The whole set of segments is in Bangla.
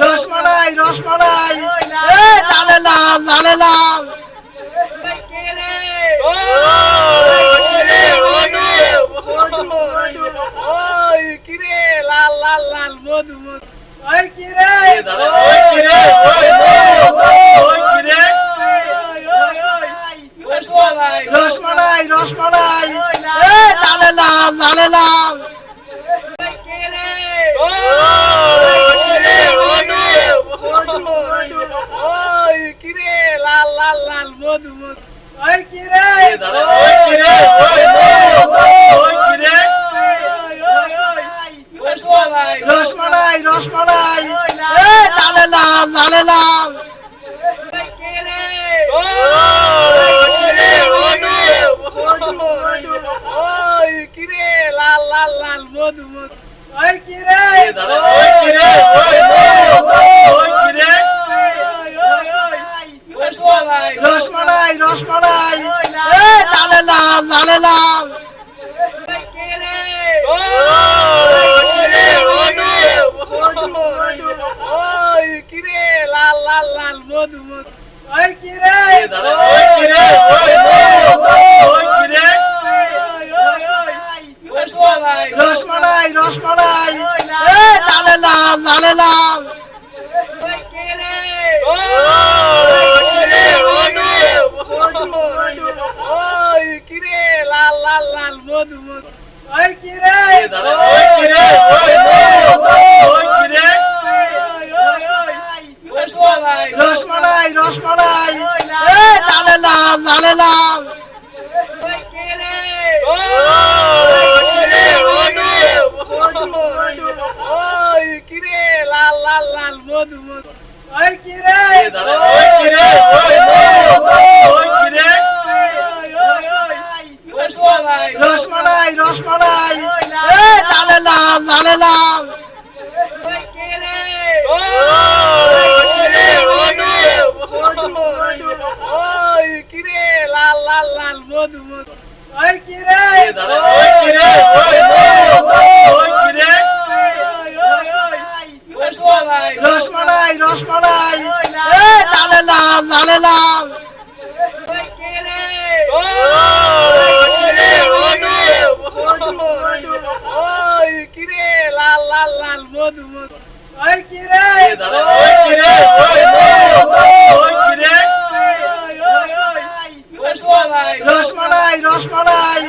রসমালাই রসমালাই লালে লাল লালে লাল রসমালাই। লালে লাল। লালে লাল রসমালাই রসমালাই। লালে লাল লালে লাল। রসমালাই রসমালাই। লালে লাল লালে লাল কিরে। লাল লাল লাল মধু মধু। কিরে। দাদা লাল লাল লাল মধু মধু কিরে রসমালাই রসমালাই লালে লাল লালে লাল। রসমালাই। রসমালাই লালে লাল লালে লাল। রসমালাই রসমালাই।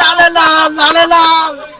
লালে লাল লাল লাল।